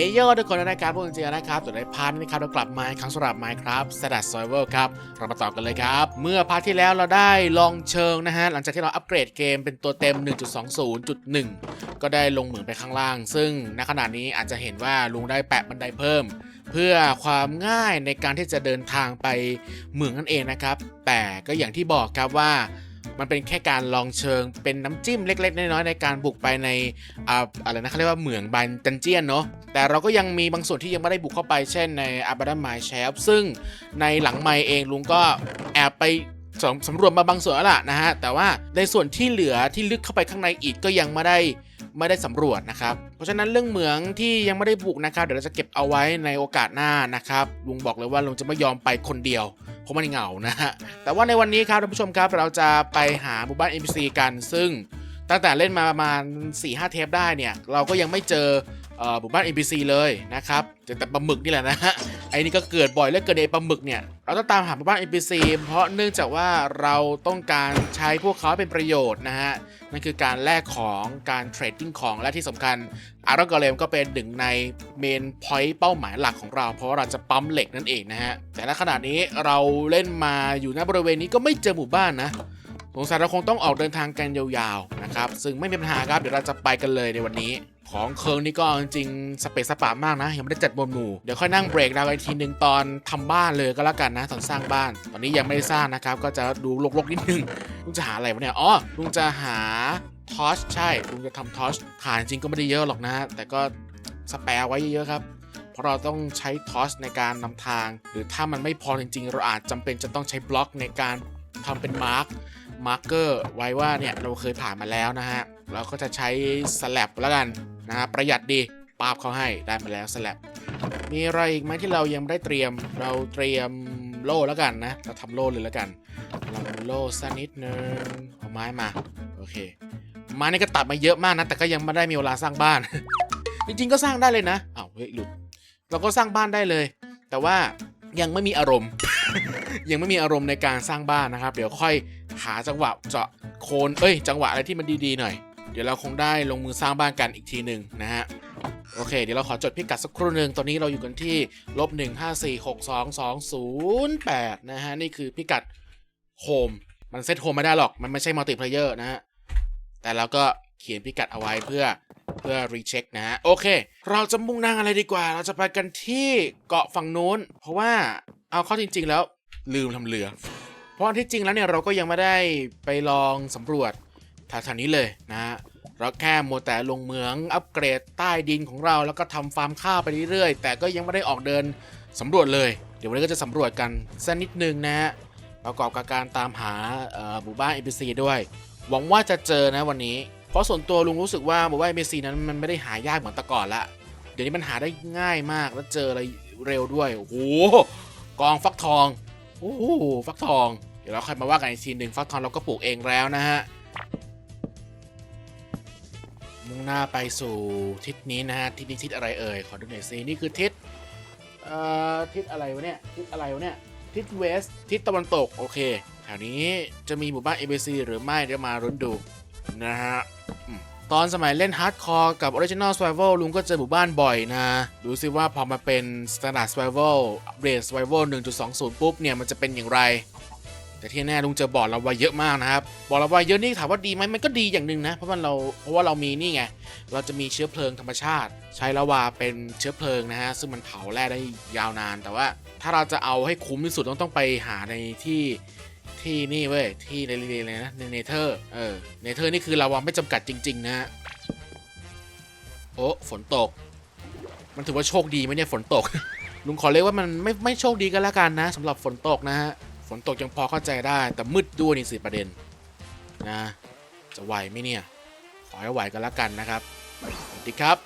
ยโยทุกคนนะครับพวกจริงๆนะครับตัวในพาร์ทนี้ครับเรากลับมาอีกครั้งสำหรับ Minecraft s t a t Survival ครับเรามาต่อกันเลยครับ เมื่อพาร์ทที่แล้วเราได้ลองเชิงนะฮะหลังจากที่เราอัปเกรดเกมเป็นตัวเต็ม 1.20.1 ก็ได้ลงเหมืองไปข้างล่าง ซึ่งณขณะนี้อาจจะเห็นว่าลุงได้แปะบันไดเพิ่ม เพื่อความง่ายในการที่จะเดินทางไปเหมืองนั่นเองนะครับแต่ก็อย่างที่บอกครับว่า มันเป็นแค่การลองเชิง เป็นน้ำจิ้มเล็ก ๆ น้อยๆในการบุกไปในอ่าอะไรนะเขาเรียกว่าเหมืองบันจันเจียนเนาะแต่เราก็ยังมีบางส่วนที่ยังไม่ได้บุกเข้าไปเช่นในอาบาดามายเชฟซึ่งในหลังไมค์เองลุงก็แอบไปสสำรวจมาบางส่วนแล้วล่ะนะฮะแต่ว่าในส่วนที่เหลือที่ลึกเข้าไปข้างในอีกก็ยังไม่ได้ไม่ได้สำรวจนะครับ เพราะฉะนั้นเรื่องเหมืองที่ยังไม่ได้บุกนะครับ เดี๋ยวเราจะเก็บเอาไว้ในโอกาสหน้านะครับ ลุงบอกเลยว่าลุงจะไม่ยอมไปคนเดียว เพราะมันเหงานะฮะ แต่ว่าในวันนี้ครับท่านผู้ชมครับเราจะไปหาหมู่บ้าน NPC กันซึ่งตั้งแต่เล่นมาประมาณ4-5 เทปได้เนี่ย เราก็ยังไม่เจอ หมู่บ้าน NPC เลยนะครับแต่ปลาหมึกนี่แหละนะฮะไอ้นี่ก็เกิดบ่อยเหลือเกินไอ้ปลาหมึกเนี่ยเราต้องตามหาหมู่บ้าน NPC เพราะเนื่องจากว่าเราต้องการใช้พวกเขาเป็นประโยชน์นะฮะนั่นคือการแลกของการเทรดดิ้งของและที่สำคัญอารอนกอเลมก็เป็นหนึ่งในเมนพอยต์เป้าหมายหลักของเรา เพราะเราจะปั๊มเหล็กนั่นเองนะฮะแต่ณขณะนี้เราเล่นมาอยู่ณบริเวณนี้ก็ไม่เจอหมู่บ้านนะสงสัยเราคงต้องออกเดินทางกันยาวๆนะครับซึ่งไม่มีปัญหาครับเดี๋ยวเราจะไปกันเลยในวันนี้ ของเคิงนี่ก็จริงสเปซสปามากนะ ยังไม่ได้จัดบนหมู่ เดี๋ยวค่อยนั่งเบรกดาวน์อีกทีหนึ่งตอนทำบ้านเลยก็แล้วกันนะ ตอนสร้างบ้าน ตอนนี้ยังไม่ได้สร้างนะครับ ก็จะดูรกๆนิดนึงลุงจะหาอะไรวะเนี่ย อ๋อลุงจะหาทอชใช่ลุงจะทำทอชฐานจริงก็ไม่ได้เยอะหรอกนะ แต่ก็สแปร์ไว้เยอะๆครับเพราะเราต้องใช้ทอชในการนำทาง หรือถ้ามันไม่พอจริงๆ เราอาจจำเป็นจะต้องใช้บล็อกในการทำเป็นมาร์กมาร์กเกอร์ไว้ว่าเนี่ยเราเคยผ่านมาแล้วนะฮะ เราก็จะใช้สแลบแล้วกัน นะฮะประหยัดดีปาบเขาให้ได้มาแล้วสแลบมีอะไรอีกไหมที่เรายังไม่ได้เตรียมเราเตรียมโล่แล้วกันนะ เราทำโล่เลยแล้วกัน เราโล่สักนิดนึงเอาไม้มา โอเคไม้นี่ก็ตัดมาเยอะมากนะ แต่ก็ยังไม่ได้มีเวลาสร้างบ้าน จริงๆก็สร้างได้เลยนะอ้าวเฮ้ยหลุดเราก็สร้างบ้านได้เลย แต่ว่ายังไม่มีอารมณ์ ยังไม่มีอารมณ์ในการสร้างบ้านนะครับ เดี๋ยวค่อยหาจังหวะเจาะโคนเอ้ย จังหวะอะไรที่มันดีๆหน่อย ดี๋ยวเราคงได้ลงมือสร้างบ้านกันอีกทีหนึ่งนะฮะโอเค เดี๋ยวเราขอจดพิกัดสักครู่หนึ่งตอนนี้เราอยู่กันที่ลบหนึ่งห้าสี่หกสองสองศูนย์แปดนะฮะ นี่คือพิกัดโฮมมันเซตโฮมไม่ได้หรอก มันไม่ใช่มัลติเพลเยอร์นะฮะ แต่เราก็เขียนพิกัดเอาไว้เพื่อเพื่อรีเช็คนะฮะ โอเค เราจะมุ่งหน้าอะไรดีกว่า เราจะไปกันที่เกาะฝั่งนู้น เพราะว่าเอาเข้าจริง ๆ แล้วลืมทำเรือ เพราะที่จริงแล้วเนี่ยเราก็ยังไม่ได้ไปลองสำรวจ แถวๆนี้เลยนะฮะเราแค่โมวแต่ลงเหมืองอัปเกรดใต้ดินของเราแล้วก็ทำฟาร์มข้าวไปเรื่อยๆ แต่ก็ยังไม่ได้ออกเดินสำรวจเลย เดี๋ยววันนี้ก็จะสำรวจกันสักนิดนึงนะฮะประกอบกับการตามหาหมู่บ้าน NPC ด้วย หวังว่าจะเจอนะวันนี้ เพราะส่วนตัวลุงรู้สึกว่าหมู่บ้าน NPC นั้นมันไม่ได้หายากเหมือนแต่ก่อนละเดี๋ยวนี้มันหาได้ง่ายมากแล้วเจออะไรเร็วด้วยโอ้โหกองฟักทองโอ้โหฟักทอง เดี๋ยวเราค่อยมาว่ากันอีกทีหนึ่งฟักทองเราก็ปลูกเองแล้วนะฮะ มุ่งหน้าไปสู่ทิศนี้นะฮะทิศนี้ทิศอะไรเอ่ยขอดูหน่อยสินี่คือทิศเอ่อทิศอะไรวะเนี่ยทิศอะไรวะเนี่ยทิศเวสทิศตะวันตกโอเคแถวนี้จะมีหมู่บ้าน ABC หรือไม่เดี๋ยวมารุ้นดูนะฮะตอนสมัยเล่นฮาร์ดคอร์กับ Original Survival ลุงก็เจอหมู่บ้านบ่อยนะ ดูสิว่าพอมาเป็น Standard Survival อัปเดต Survival 1.20 ปุ๊บเนี่ย มันจะเป็นอย่างไร แต่ที่แน่ลุงเจอบอร์ดลาวาเยอะมากนะครับบอร์ดลาวาเยอะนี่ถามว่าดีไหมมันก็ดีอย่างหนึ่งนะเพราะมันเราเพราะว่าเรามีนี่ไงเราจะมีเชื้อเพลิงธรรมชาติ ใช้ลาวาเป็นเชื้อเพลิงนะฮะซึ่งมันเผาแร่ได้ยาวนาน แต่ว่าถ้าเราจะเอาให้คุ้มที่สุดต้องต้องไปหาในที่ที่นี่เว้ยที่ในเลยนะในเนเธอร์เออเนเธอร์นี่คือลาวาไม่จำกัดจริง ๆ นะฮะโอ้ฝนตก มันถือว่าโชคดีไหมเนี่ยฝนตกลุงขอเรียกว่ามันไม่ไม่โชคดีก็แล้วกันนะสำหรับฝนตกนะฮะ ฝนตกยังพอเข้าใจได้ แต่มืดด้วยนี่สิประเด็นนะ จะไหวไหมเนี่ย ขอให้ไหวกันล้วกันนะครับสวัสดีครับ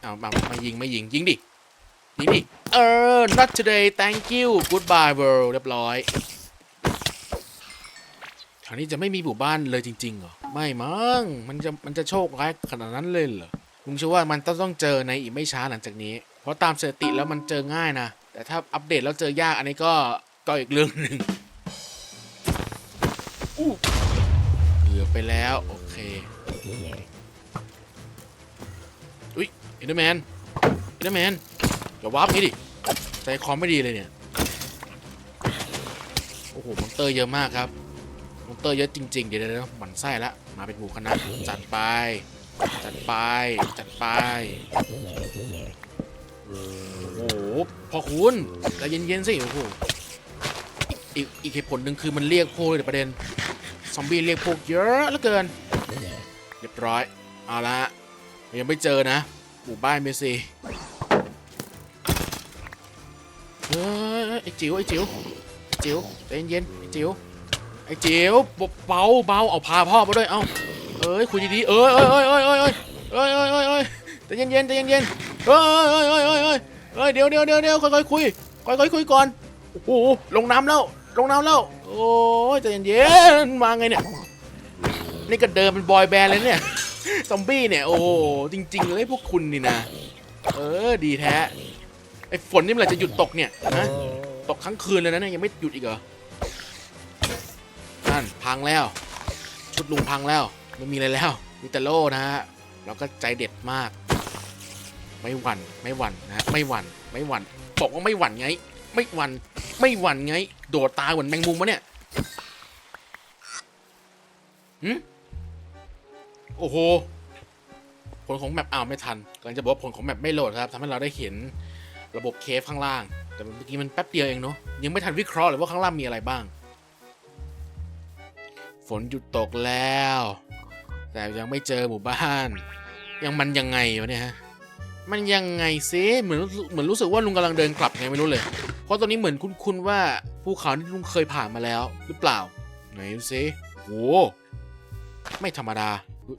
เอามามายิงไม่ยิงยิงดิยิงดิเออ not today thank you goodbye world เรียบร้อยแถวนี้จะไม่มีหมู่บ้านเลยจริงๆเหรอ ไม่มั้งมันจะมันจะโชคร้ายขนาดนั้นเลยเหรอลุงเชื่อว่ามันต้องต้องเจอในอีกไม่ช้าหลังจากนี้ เพราะตามสถิติแล้วมันเจอง่ายนะ แต่ถ้าอัปเดตแล้วเจอยากอันนี้ก็ ก็อีกเรื่องหนึ่งเหลือไปแล้ว โอเคอุ้ยอ็นเดอร์แมนอินเดอร์แมนอย่าวาร์ปนี้ดิใจคอมไม่ดีเลยเนี่ย โอ้โหมอนเตอร์เยอะมากครับมอนเตอร์เยอะจริง ๆ เดี๋ยวเดี๋ยวหมันไส้ละมาเป็นหมู่คณะจัดไปจัดไปจัดไปโอ้โหพอคุณใจเย็นๆสิโอ้โห อีกอีกเหตุผลหนึ่งคือมันเรียกพวกเลยประเด็น ซอมบี้เรียกพวกเยอะเหลือเกิน เรียบร้อย เอาละยังไม่เจอนะหมู่บ้านเมซีเฮ้ยไอ้จิ๋วไอ้จิ๋วไอ้จิ๋วใจเย็นไอ้จิ๋วไอ้จิ๋วเบาเบาเอาพาพ่อมาด้วย เอ้าเอ้ยคุยดีๆเอ้ยเอ้ยเอ้ยเอ้ยเอ้ยเอ้ยเอ้ยเอ้ยเอ้ยเอ้ยใจเย็นๆใจเย็นๆเอ้ยเอ้ยเอ้ยเอ้ยเอ้ยเอ้ยเดี๋ยวเดี๋ยวเดี๋ยวเดี๋ยวค่อยๆคุยค่อยๆคุยก่อนโอ้โหลงน้ำแล้ว ลงน้ำแล้ว โอ้ยใจเย็นๆมาไงเนี่ย นี่ก็เดินเป็นบอยแบนด์เลยเนี่ย ซอมบี้เนี่ย โอ้จริง ๆ เลยพวกคุณนี่นะ เออ ดีแท้ ไอ้ฝนนี่เมื่อไหร่จะหยุดตกเนี่ยนะตกทั้งคืนเลยนะเนี่ยยังไม่หยุดอีกเหรอ นั่นพังแล้ว ชุดลุงพังแล้ว ไม่มีอะไรแล้ว มีแต่โล่นะฮะ แล้วก็ใจเด็ดมาก ไม่หวั่น ไม่หวั่นนะ ไม่หวั่น ไม่หวั่น บอกว่าไม่หวั่นไง ไม่หวั่นไม่หวั่นไง โดดตายเหมือนแมงมุมวะเนี่ยหืมโอ้โห ผลของแมปอ้าวไม่ทันกำลังจะบอกว่าผลของแมปไม่โหลดครับทำให้เราได้เห็นระบบเคฟข้างล่าง แต่เมื่อกี้มันแป๊บเดียวเองเนาะยังไม่ทันวิเคราะห์เลยว่าข้างล่างมีอะไรบ้าง ฝนหยุดตกแล้ว แต่ยังไม่เจอหมู่บ้าน ยังมันยังไงวะเนี่ยฮะมันยังไงซิเหมือนเหมือนรู้สึกว่าลุงกำลังเดินกลับไงไม่รู้เลย เพราะตอนนี้เหมือนคุ้นๆว่าภูเขาที่ลุงเคยผ่านมาแล้ว หรือเปล่า ไหนดูซิโอ้ไม่ธรรมดา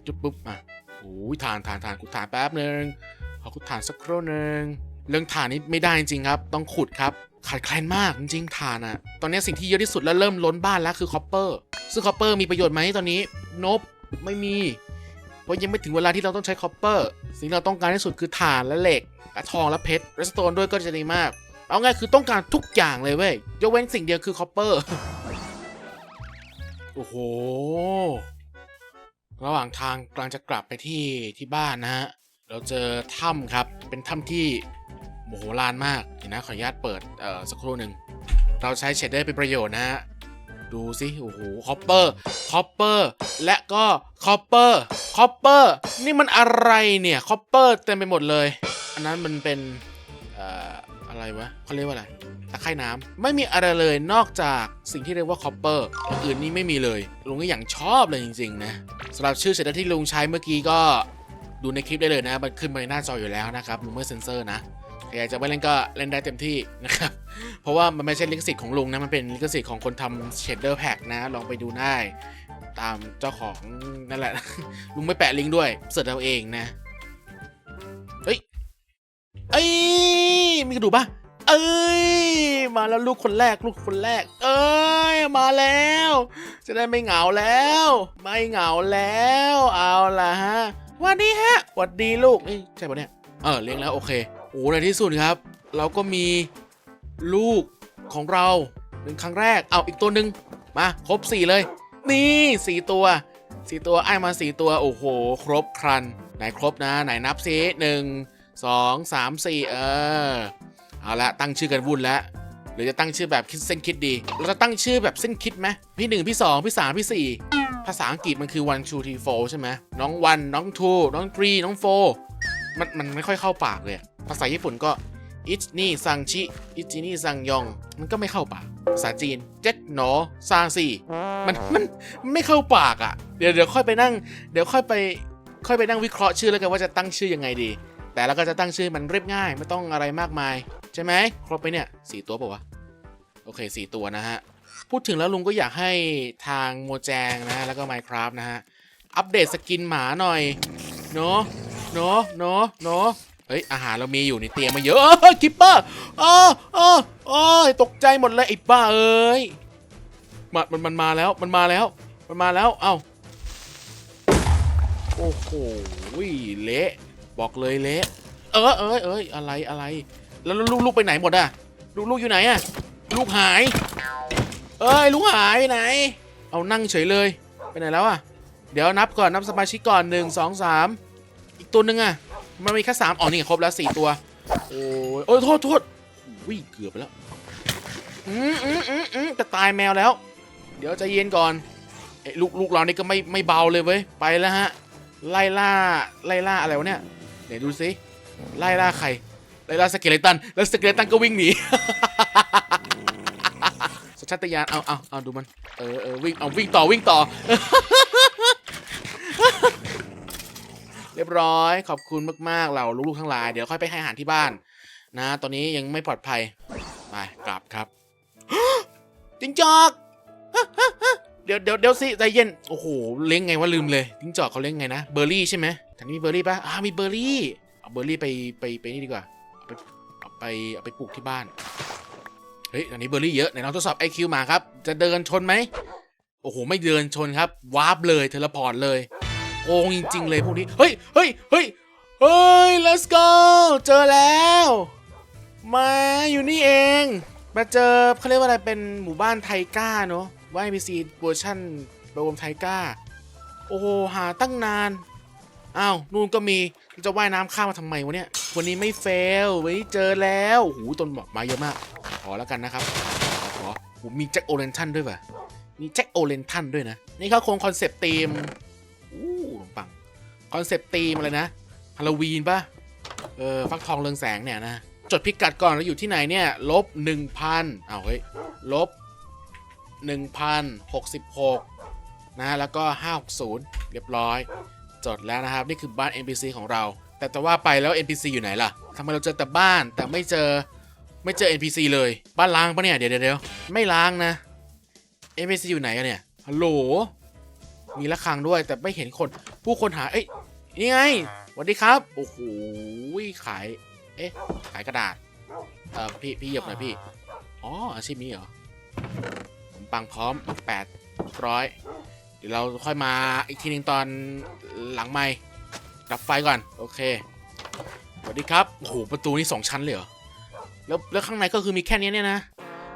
จุ๊บปุ๊บอะโอ้ยฐานฐานฐานขุดฐานแป๊บหนึ่งขอขุดฐานสักครู่นึงเรื่องฐานนี้ไม่ได้จริงครับ ต้องขุดครับขาดแคลนมากจริงๆฐานอะตอนนี้สิ่งที่เยอะที่สุดแล้วเริ่มล้นบ้านแล้วคือคอปเปอร์ซึ่งคอปเปอร์มีประโยชน์ไหมตอนนี้นบไม่มี เพราะยังไม่ถึงเวลาที่เราต้องใช้คอปเปอร์สิ่งเราต้องการที่สุดคือถ่านและเหล็กและทองและเพชรและสโตนด้วยก็จะดีมาก เอาง่ายคือต้องการทุกอย่างเลยเว้ยยกเว้นสิ่งเดียวคือคอปเปอร์ โอ้โห ระหว่างทางกำลังจะกลับไปที่ที่บ้านนะฮะ เราเจอถ้ำครับ เป็นถ้ำที่โมโหลานมากเดี๋ยวนะขออนุญาตเปิดเอ่อสักครู่หนึ่ง เราใช้เชดเดอร์เป็นประโยชน์นะฮะ ดูสิโอ้โหคอปเปอร์คอปเปอร์และก็คอปเปอร์คอปเปอร์นี่มันอะไรเนี่ยคอปเปอร์เต็มไปหมดเลย อันนั้นมันเป็นเอ่อ อะไรวะเขาเรียกว่าอะไรตะไคร่น้ำไม่มีอะไรเลยนอกจากสิ่งที่เรียกว่าคอปเปอร์อย่างอื่นนี่ไม่มีเลยลุงก็อย่างชอบเลยจริงๆนะสำหรับชื่อเชดเดอร์ที่ลุงใช้เมื่อกี้ก็ดูในคลิปได้เลยนะ มันขึ้นมาในหน้าจออยู่แล้วนะครับลุงไม่เซ็นเซอร์นะใครอยากจะไปเล่นก็เล่นได้เต็มที่นะครับ เพราะว่ามันไม่ใช่ลิขสิทธิ์ของลุงนะ มันเป็นลิขสิทธิ์ของคนทำเชดเดอร์แพ็กนะ ลองไปดูได้ตามเจ้าของนั่นแหละ ลุงไม่แปะลิงก์ด้วยเสิร์ชเอาเองนะ เฮ้ย เอ้ย มีกระดูกปะเอ้ย มาแล้วลูกคนแรกลูกคนแรก เอ้ย มาแล้ว จะได้ไม่เหงาแล้ว ไม่เหงาแล้ว เอาล่ะฮะวันดีฮะหวัดดีลูกนี่ใช่ปะเนี่ยเออเลี้ยงแล้วโอเคโอ้ในที่สุดครับ เราก็มีลูกของเราเป็นครั้งแรกเอาอีกตัวหนึ่งมาครบสี่เลย นี่สี่ตัวสี่ตัวไอ้มาสี่ตัวโอ้โห ครบครัน ไหนครบนะ ไหนนับซิหนึ่ง สองสามสี่เออ เอาละตั้งชื่อกันวุ่นแล้วหรือจะตั้งชื่อแบบคิดเส้นคิดดี เราจะตั้งชื่อแบบเส้นคิดไหมพี่หนึ่งพี่สองพี่สามพี่สี่ภาษาอังกฤษมันคือ one two three four ใช่ไหมน้อง one น้อง two น้อง three น้อง four มันมันไม่ค่อยเข้าปากเลย ภาษาญี่ปุ่นก็อิชนี่ซังชิอิจินี่ซังยอง มันก็ไม่เข้าปาก ภาษาจีนเจ็ดหนอซางสี่มันมันมันไม่เข้าปากอะ่ะ เดี๋ยวเดี๋ยวค่อยไปนั่ง เดี๋ยวค่อยไป ค่อยไปนั่งวิเคราะห์ชื่อแล้วกันว่าจะตั้งชื่อยังไงดี แต่เราก็จะตั้งชื่อมันเรียบง่ายไม่ต้องอะไรมากมาย ใช่ไหมครบไปเนี่ยสี่ตัวปล่าวะ โอเคสี่ตัวนะฮะ พูดถึงแล้วลุงก็อยากให้ทางโมแจงนะ แล้วก็ Minecraft นะฮะ อัปเดตสกินหมาหน่อย เนาะเนาะเนาะเนาะเฮ้ย อาหารเรามีอยู่ในเตียมมาเยอะคิปเปอร์อ๋ออ๋ออ๋อตกใจหมดเลยไอ้บ้าเอ้ยมามันมันมาแล้วมันมาแล้ว มันมาแล้ว เอ้า โอ้โหเละ บอกเลยเละเออเอยเอยอะไรอะไร แล้วลูกลูกไปไหนหมดอะลูกลูกอยู่ไหนอะลูกหาย เอ้ยลูกหายไปไหน เอานั่งเฉยเลยไปไหนแล้วอะเดี๋ยวนับก่อนนับสมาชิกก่อนหนึ่งสองสามอีกตัวหนึ่งอะมันมีแค่สามอ๋อนี่ครบแล้วสี่ตัวโอ้ยโอ้ยโทษโทษวิ่งเกือบไปแล้วอืมอืมอืมอืมจะตายแมวแล้ว เดี๋ยวใจเย็นก่อนเอ้ยลูกลูกเรานี่ก็ไม่ไม่เบาเลยเว้ยไปแล้วฮะไล่ล่าไล่ล่าอะไรวะเนี่ย เดี๋ยวดูสิไล่ล่าใครไล่ล่าสเกเลตัน แล้วสเกเลตันก็วิ่งหนีสัญชาตญาณเอาเอาเอาดูมันเออเออวิ่งเอาวิ่งต่อวิ่งต่อ เรียบร้อยขอบคุณมากๆเราลูกๆทั้งหลายเดี๋ยวค่อยไปให้อาหารที่บ้าน นะ ตอนนี้ยังไม่ปลอดภัยไปกลับครับจิงจอก เดี๋ยวเดี๋ยวเดี๋ยวสิใจเย็นโอ้โหเลี้ยงไงว่าลืมเลยจิ้งจอกเขาเลี้ยงไงนะเบอร์รี่ใช่ไหมทางนี้มีเบอร์รี่ปะอ่ามีเบอร์รี่เอาเบอร์รี่ไปไปไปนี่ดีกว่าเอาไปเอาไปเอาไปปลูกที่บ้านเฮ้ยอันนี้เบอร์รี่เยอะไหนลองทดสอบ IQ มาครับ จะเดินชนไหมโอ้โหไม่เดินชนครับวาร์ปเลยเทเลพอร์ตเลยโกงจริง ๆ เลยพวกนี้เฮ้ยเฮ้ยเฮ้ยเฮ้ย let's go เจอแล้ว มาอยู่นี่เอง มาเจอเขาเรียกว่าอะไรเป็นหมู่บ้านไทก้าเนอะ ว่า NPC เวอร์ชันรวมไทก้า โอ้โหหาตั้งนาน อ้าว นู่นก็มีจะว่ายน้ำข้ามมาทำไมวะเนี่ย วันนี้ไม่เฟลวันนี้เจอแล้วโอ้โหต้นไม้เยอะมาก ขอแล้วกันนะครับ ขอขอโอ้โหมีแจ็คโอเรนทันด้วยป่ะ มีแจ็คโอเรนทันด้วยนะ นี่เขาคงคอนเซปต์ธีมอู้ขนมปัง คอนเซปต์ธีมอะไรนะฮาโลวีนป่ะ เออ ฟักทองเรืองแสงเนี่ยนะ จดพิกัดก่อนเราอยู่ที่ไหนเนี่ย ลบ1,000อ้าวเฮ้ย ลบ 1,066 นะ แล้วก็ 560 เรียบร้อย จดแล้วนะครับ นี่คือบ้าน NPC ของเรา แต่แต่ว่าไปแล้ว NPC อยู่ไหนล่ะทำไมเราเจอแต่บ้านแต่ไม่เจอไม่เจอ NPC เลยบ้านล้างปะเนี่ย เดี๋ยวเดี๋ยวไม่ล้างนะ NPC อยู่ไหนอะเนี่ยฮัลโหลมีระฆังด้วยแต่ไม่เห็นคนผู้คนหาเอ้ยนี่ไงสวัสดีครับโอ้โหขายเอ๊ะขายกระดาษเออพี่พี่เหยียบหน่อยพี่อ๋ออาชีพนี้เหรอ ปังพร้อมแปดร้อยเดี๋ยวเราค่อยมาอีกทีหนึ่งตอนหลังไม่ดับไฟก่อน โอเคสวัสดีครับ โอ้โห ประตูนี่สองชั้นเลยเหรอ แล้วแล้วข้างในก็คือมีแค่นี้เนี่ยนะ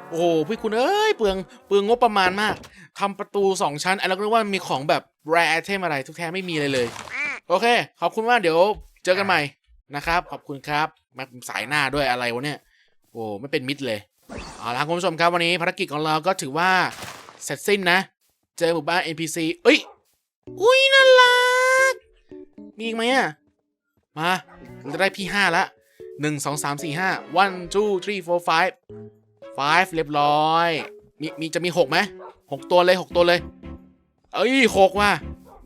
โอ้โห พี่คุณเอ้ย เปลืองเปลืองงบประมาณมากทำประตูสองชั้นไอ้เราก็นึกว่ามีของแบบแรไอเทมอะไร ทุกแท้ไม่มีเลยเลย โอเค ขอบคุณมากเดี๋ยวเจอกันใหม่นะครับ ขอบคุณครับมาสายหน้าด้วยอะไรวะเนี่ย โอ้ไม่เป็นมิตรเลย เอาละคุณผู้ชมครับวันนี้ภารกิจของเราก็ถือว่าเสร็จสิ้นนะ เจอหมู่บ้าน NPC เอ้ย อุ้ยน่ารัก มีอีกไหมอะ มาเราจะได้พี่ห้าละหนึ่งสองสามสี่ห้า one two three four five five เรียบร้อย มีมีจะมีหกไหมหกตัวเลยหกตัวเลย เอ้ยหกว่ะ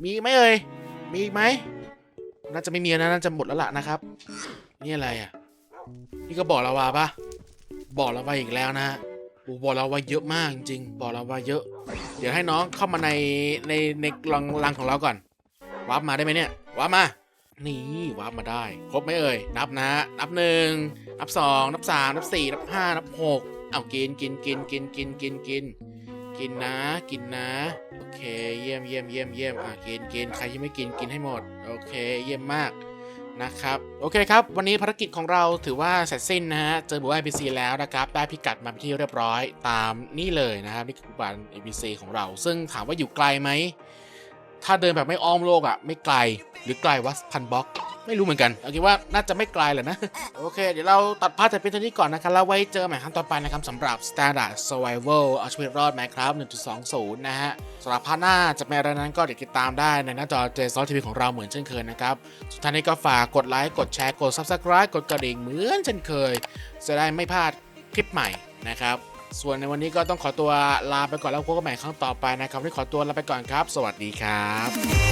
มีไหมเอ่ย มีอีกไหม น่าจะไม่มีนะ น่าจะหมดแล้วล่ะนะครับ นี่อะไรอะ นี่ก็บ่อลาวาปะ บ่อลาวาอีกแล้วนะฮะโอ้บ่อลาวาเยอะมากจริงๆบ่อลาวาเยอะ เดี๋ยวให้น้องเข้ามาในในในรังรังของเราก่อนวาร์ปมาได้ไหมเนี่ยวาร์ปมา นี่วาร์ปมาได้ ครบไหมเอ่ย นับนะ นับหนึ่งนับสองนับสามนับสี่นับห้านับหกเอากินกินกินกินกินกินกินกินนะ กินนะ โอเค เยี่ยมเยี่ยมเยี่ยมเยี่ยมอะกินกินใครยังไม่กินกินให้หมด โอเค เยี่ยมมาก นะครับโอเคครับ วันนี้ภารกิจของเราถือว่าเสร็จสิ้นนะฮะ เจอบุบ้าน NPC แล้วนะครับ ได้พิกัดมาที่เรียบร้อยตามนี่เลยนะครับ นี่คือหมู่บ้าน NPC ของเรา ซึ่งถามว่าอยู่ไกลไหม ถ้าเดินแบบไม่อ้อมโลกอะ่ะ ไม่ไกลหรือไกลวัดพันบล็อก ไม่รู้เหมือนกันเอาคิดว่าน่าจะไม่ไกลแหละนะ โอเค เดี๋ยวเราตัดภาพจากเพียงเท่านี้ก่อนนะครับแล้วไว้เจอใหม่ครั้งต่อไปนะครับสำหรับ Standard Survival เอาชีวิตรอด Minecraft 1.20 นะฮะสำหรับพาร์ทหน้าจะเป็นอะไรนั้นก็เดี๋ยวติดตามได้ในหน้าจอ j s o t v ของเราเหมือนเช่นเคยนะครับสุดท้ายนี้ก็ฝากกดไลค์กดแชร์กด Subscribe กดกระดิ่งเหมือนเช่นเคย จะได้ไม่พลาดคลิปใหม่นะครับส่วนในวันนี้ก็ต้องขอตัวลาไปก่อนแล้วพบกันใหม่ครั้งต่อไปนะครับวันนี่ขอตัวลาไปก่อนครับ สวัสดีครับ